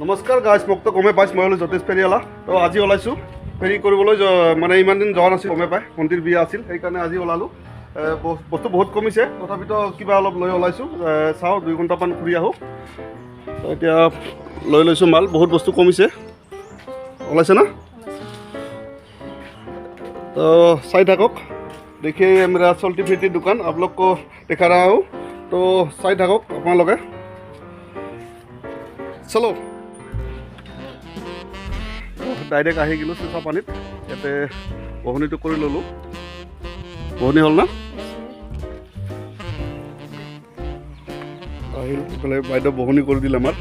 নমস্কাৰ গাইজ মোকতো গমেই পাইছ মই হ'লো জ্যোতিষ ফেৰিৱালা তো আজি ওলাইছোঁ ফেৰি কৰিবলৈ য- মানে ইমান দিন যোৱা নাছিল গমেই পাই ভণ্টিৰ বিয়া আছিল সেইকাৰণে আজি ওলালোঁ এ, ব- বস্তু বহুত কমিছে তথাপিতো কিবা অলপ লৈ ওলাইছোঁ এ, চাওঁ দুই ঘণ্টামান ঘূৰি আহোঁ তো এতিয়া লৈ লৈছোঁ মাল বহুত বস্তু কমিছে ওলাইছে না তো চাই থাকক देखिए ये मेरा सोल्टी फिटी दुकान आप लोग को दिखा रहा हूँ तो চাই থাকক আপোনালোকে চলো ডাইৰেক্ট আহি গ'লোঁ চেঁচা পানীত। ইয়াতে বহনীটো কৰি ল'লোঁ। বহনী হ'ল না? আহিল বাইদেউ বহনী কৰি দিলে আমাৰ।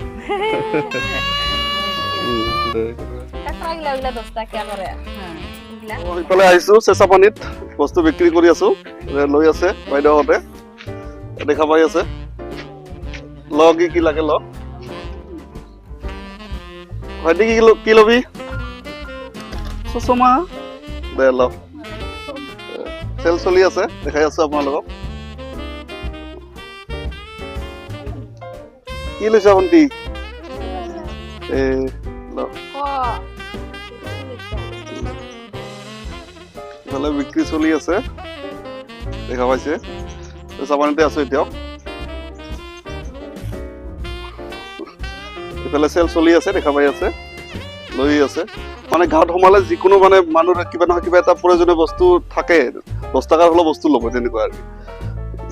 ইফালে আহিছোঁ চেঁচা পানীত। বস্তু বিক্ৰী কৰি আছোঁ। লৈ আছে বাইদেউহঁতে। দেখা পাই আছে। ল কি কি লাগে ল ভাইটি কি কি ল'বি? চচমা দে, ল। চেল চলি আছে, দেখাই আছোঁ আপোনালোকক। কি লৈছা ভণ্টি? ইফালে বিক্ৰী চলি আছে, দেখা পাইছে। চাপানীতে আছো এতিয়াও। ইফালে চেল চলি আছে, দেখা পাই আছে, লৈ আছে। মানে গাঁৱত সোমালে যিকোনো মানে মানুহৰ কিবা নহয় কিবা এটা প্ৰয়োজনীয় বস্তু থাকে দহ হ'লেও বস্তু ল'ব তেনেকুৱা আৰু।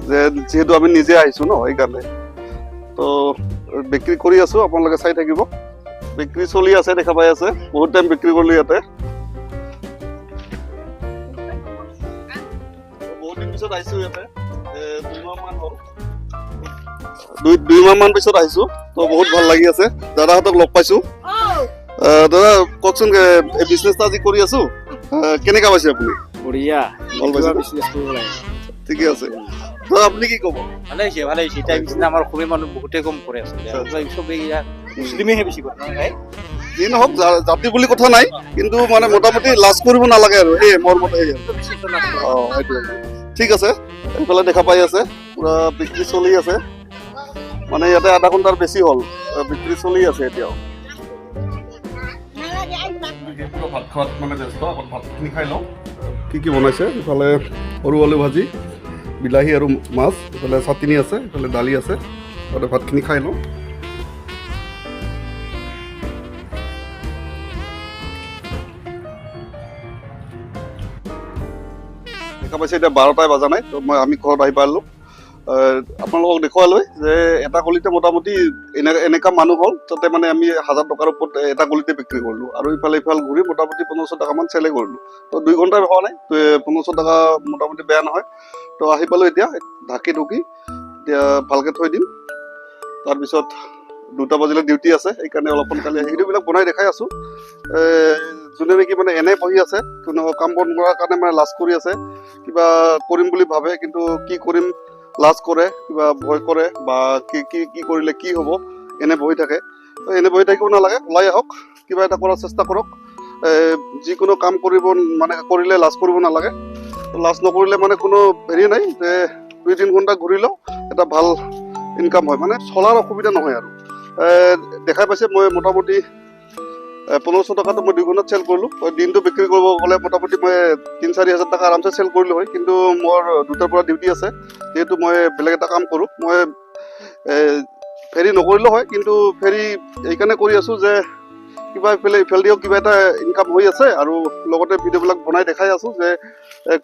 যে যিহেতু আমি নিজে আহিছো ন, সেইকাৰণে। তো, বিক্ৰী কৰি আছো, আপোনালোকে চাই থাকিব। বিক্ৰী চলি আছে, দেখা পাই আছে। বহুত টাইম বিক্ৰী কৰিলো ইয়াতে। বহুত দিন পিছত আহিছো ইয়াতে। হ'ল। দুই দুইমাহ মান পিছত আহিছো। তো, বহুত ভালো লাগি আছে। দাদাহঁতক লগ পাইছো। দাদা কওকচোন বিজনেছটা আজি কৰি আছো। আহ, কেনেকা পাইছে আপুনি? বঢ়িয়া। ভালো পাইছে? বিজনেছ কৰিব লাগে। ঠিকে আছে। দাদা আপুনি কি ক'ব? ভালে হৈছে ভালে হৈছে। এতিয়া বিজনেছ আমাৰ অসমীয়া মানুহ বহুতে কম কৰে আচলতে। আৰু চবেই ইয়াত মুছলিমেহে বেছি কৰে যি নহওক জাতি বুলি কথা নাই কিন্তু মানে মোটামুটি লাজ কৰিব নালাগে আৰু এই মোৰ মতে অ ঠিক আছে এইফালে দেখা পাই আছে পুৰা বিক্ৰী চলি আছে। মানে ইয়াতে আধা ঘণ্টাৰ বেছি হ'ল বিক্ৰী চলি আছে এতিয়াও। ভাত মানে ভাতখিনি খাই লওঁ। কি কি বনাইছে? ইফালে সৰু আলু ভাজি, বিলাহী আৰু মাছ, ইফালে চাটনি আছে, ইফালে দালি আছে, তাতে ভাতখিনি খাই লওঁ। দেখা পাইছে এতিয়া বাৰটাই বাজা নাই, তো মই আমি ঘৰত আহি পালোঁ। আপোনালোকক দেখুৱালৈ যে এটা গলিতে মোটামুটি এনে এনেকা মানুহ হ'ল, তাতে মানে আমি হাজাৰ টকাৰ ওপৰত এটা গলিতে বিক্ৰী কৰিলোঁ। আৰু ইফালে ইফালে ঘূৰি মোটামুটি পোন্ধৰশ টকামান চেলে কৰিলোঁ। তো দুই ঘণ্টাই হোৱা নাই পোন্ধৰশ টকা মোটামুটি বেয়া নহয়। তো আহি পালোঁ এতিয়া, ঢাকি ঢুকি, এতিয়া ভালকৈ থৈ দিম। তাৰপিছত দুটা বজিলে ডিউটি আছে, সেইকাৰণে অলপ সোনকালে আহি সেইবিলাক বনাই দেখাই আছোঁ। যোনে নেকি মানে এনে বহি আছে কোনো কাম বন কৰাৰ কাৰণে মানে লাজ কৰি আছে। কিবা কৰিম বুলি ভাবে, কিন্তু কি কৰিম? লাজ কৰে কিবা ভয় কৰে বা কি কি কি কৰিলে কি হ'ব এনে বহি থাকে। তো এনে বহি থাকিব নালাগে ওলাই আহক কিবা এটা কৰাৰ চেষ্টা কৰক। যিকোনো কাম কৰিব মানে কৰিলে লাজ কৰিব নালাগে। লাজ নকৰিলে মানে কোনো হেৰি নাই যে দুই তিনি ঘণ্টা ঘূৰিলেও এটা ভালো ইনকাম হয়। মানে চলাৰ অসুবিধা নহয় আৰু। এ, দেখাই পাইছে মই মোটামুটি পোন্ধৰশ টকাটো মই দুই ঘণ্টাত চেল কৰিলোঁ। দিনটো বিক্ৰী কৰিব গ'লে মোটামুটি মই তিনি, চাৰি হাজাৰ টকা আৰামছে চেল কৰিলোঁ হয়। কিন্তু মোৰ দুটাৰ পৰা ডিউটি আছে, যিহেতু মই বেলেগ এটা কাম কৰোঁ। মই ফেৰী নকৰিলেও হয়, কিন্তু ফেৰী এইকাৰণে কৰি আছোঁ যে কিবা ইফালে, ইফালেদিও কিবা এটা ইনকাম হৈ আছে আৰু লগতে ভিডিঅ'বিলাক বনাই দেখাই আছোঁ যে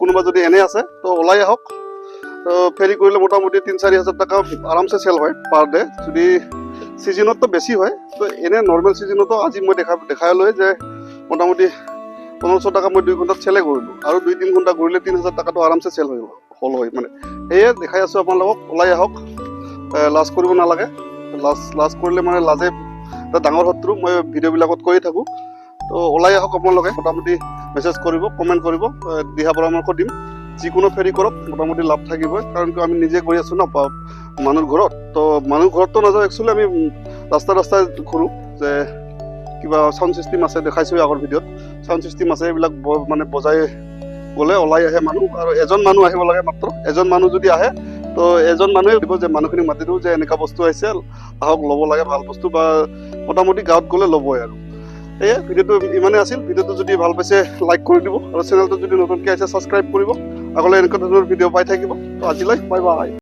কোনোবা যদি এনে আছে, তো ওলাই আহক। তো ফেৰী কৰিলে মোটামুটি তিনি, চাৰি হাজাৰ টকা আৰামছে চেল হয় পাৰ ডে যদি ছিজনততো বেছি হয়, তো এনে নৰ্মেল ছিজনতো আজি মই দেখা দেখাই লৈ যে মোটামুটি পোন্ধৰশ টকা মই দুই ঘণ্টাত চেলে কৰিলোঁ, আৰু দুই তিনি ঘণ্টা ঘূৰিলে তিনি হাজাৰ টকাটো আৰামছে চেল হৈ হ'ল হয় মানে সেয়ে দেখাই আছোঁ আপোনালোকক, ওলাই আহক লাজ কৰিব নালাগে লাজ লাজ কৰিলে মানে লাজে এটা ডাঙৰ শত্ৰু, মই ভিডিঅ'বিলাকত কৈয়ে থাকোঁ, তো ওলাই আহক আপোনালোকে, মোটামুটি মেছেজ কৰিব কমেণ্ট কৰিব দিহা পৰামৰ্শ দিম। যিকোনো ফেৰী কৰক মোটামুটি লাভ থাকিবই কাৰণ আমি নিজে গৈ আছোঁ ন মানুহৰ ঘৰত। তো মানুহ ঘৰততো নাযাওঁ একচুৱেলি আমি উম, ৰাস্তাই ঘূৰোঁ যে কিবা চাউণ্ড ছিষ্টেম আছে দেখাইছোঁ আগৰ ভিডিঅ'ত। চাউণ্ড ছিষ্টেম আছে এইবিলাক মানে বজাই গ'লে ওলাই আহে মানুহ আৰু এজন মানুহ আহিব লাগে মাত্ৰ। এজন মানুহ যদি আহে তো এজন মানুহে দিব যে মানুহখিনিক মাতি দিওঁ যে এনেকুৱা বস্তু আহিছে আহক ল'ব লাগে ভালো বস্তু বা মোটামুটি গাঁৱত গ'লে ল'বই আৰু। সেয়ে ভিডিঅ'টো ইমানেই আছিল। ভিডিঅ'টো যদি ভালো পাইছে লাইক কৰি দিব আৰু চেনেলটো যদি নতুনকৈ আহিছে ছাবস্ক্ৰাইব কৰিব। আগলৈ এনেকুৱা ধৰণৰ ভিডিঅ' পাই থাকিব। আজিলৈ বাই বাই